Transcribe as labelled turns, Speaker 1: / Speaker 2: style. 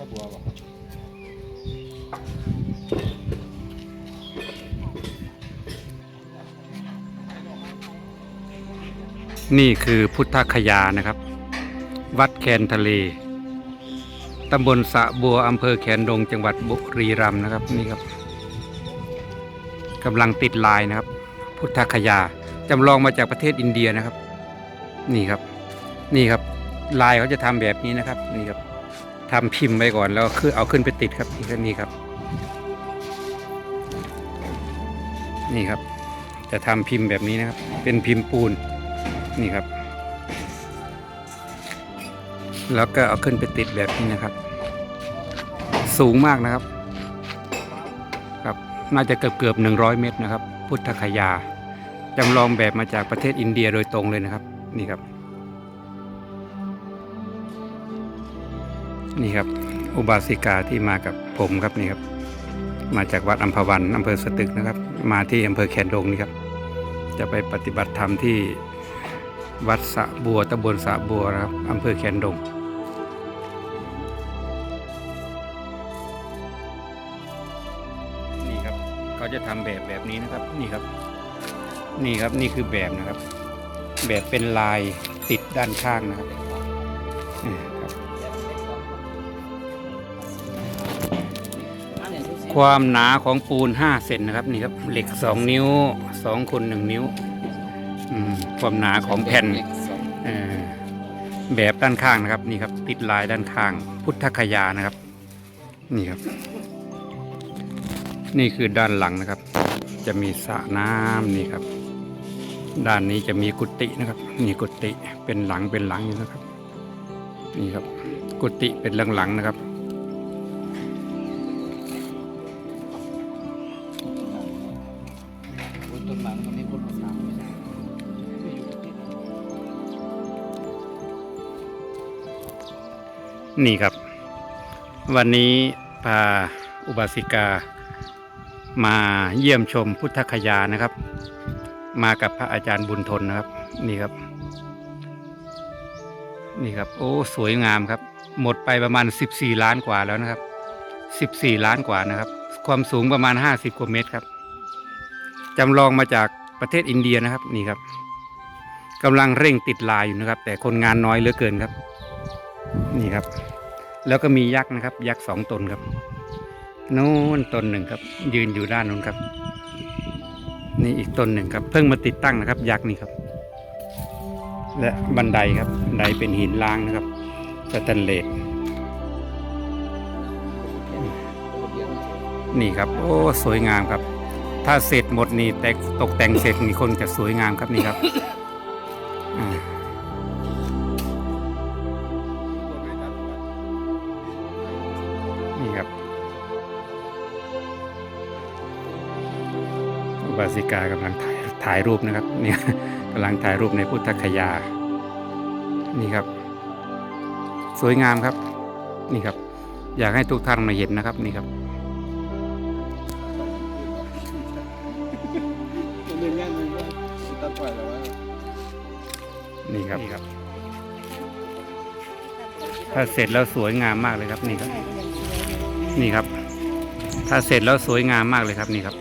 Speaker 1: ถ้าบัวนี่คือพุทธคยานะครับ วัดแคนทะเล ตำบลสะบัวอำเภอแคนดงจังหวัดบุรีรัมย์นะครับนี่ครับกำลังติดลายนะครับ พุทธคยาจำลองมาจากประเทศอินเดียนะครับ นี่ครับ นี่ครับ ลายเขาจะทำแบบนี้นะครับ นี่ครับ ทำพิมพ์ไว้ก่อนแล้วคือเอาขึ้นไปติดครับนี่นี่ครับ นี่ครับ จะทำพิมพ์แบบนี้นะครับ เป็นพิมพ์ปูนนี่ครับ แล้วก็เอาขึ้นไปติดแบบนี้นะครับ สูงมากนะครับ ครับน่าจะเกือบเกือบหนึ่งร้อยเมตรนะครับ พุทธคยาจำลองแบบมาจากประเทศอินเดียโดยตรงเลยนะครับ นี่ครับ นี่ครับอุบาสิกาที่มากับผมครับนี่ครับ มาจากวัดอัมพวันอำเภอสตึกนะครับ มาที่อำเภอแคนดงนี่ครับ จะไปปฏิบัติธรรมที่วัดสะบัวตำบลสะบัวครับอำเภอแคนดงนี่ครับเขาจะทำแบบแบบนี้นะครับนี่ครับ นี่ครับนี่คือแบบนะครับ แบบเป็นลายติดด้านข้างนะครับ ครับความหนาของปูน5เซนนะครับนี่ครับเหล็ก2นิ้ว2คูณ1นิ้วอืมความหนาของแผ่นเอ่อแบบด้านข้างนะครับนี่ครับติดลายด้านข้าง พุทธคยานะครับ นี่ครับ นี่คือด้านหลังนะครับ จะมีสระน้ำนี่ครับ ด้านนี้จะมีกุฏินะครับนี่กุฏิเป็นหลังเป็นหลังอยู่นะครับ นี่ครับ กุฏิเป็นหลังๆนะครับ
Speaker 2: นี่ครั
Speaker 1: บ วันนี้พาอุบาสิกา มาเยี่ยมชมพุทธคยานะครับ มากับพระอาจารย์บุญทนนะครับ นี่ครับ นี่ครับ โอ้สวยงามครับ หมดไปประมาณ 14 ล้านกว่าแล้วนะครับ 14 ล้านกว่านะครับ ความสูงประมาณ 50กว่าเมตรครับจำลองมาจากประเทศอินเดียนะครับ นี่ครับกำลังเร่งติดลายอยู่นะครับ แต่คนงานน้อยเหลือเกินครับ นี่ครับ แล้วก็มียักษ์นะครับ ยักษ์สองตนครับนู้นตนหนึ่งครับ ยืนอยู่ด้านนู้นครับ นี่อีกตนหนึ่งครับ เพิ่งมาติดตั้งนะครับ ยักษ์นี่ครับ และบันไดครับบันไดเป็นหินล้างนะครับสแตนเลสนี่ครับ โอ้สวยงามครับ ถ้าเสร็จหมดนี่แต่ตกแต่งเสร็จนี่คงจะสวยงามครับนี่ครับอ่าาสิกากำลังถ่ายถ่ายรูปนะครับเนี่ยกำลังถ่ายรูปในพุทธคยา นี่ครับ สวยงามครับ นี่ครับ อยากให้ทุกท่านมาเห็นนะครับ นี่ครับ
Speaker 2: เรื่องงานมันก็ตัดปล่อยแล้วว่า
Speaker 1: นี่ครับนี่ครับ ถ้าเสร็จแล้วสวยงามมากเลยครับ นี่ครับ นี่ครับ ถ้าเสร็จแล้วสวยงามมากเลยครับ นี่ครับ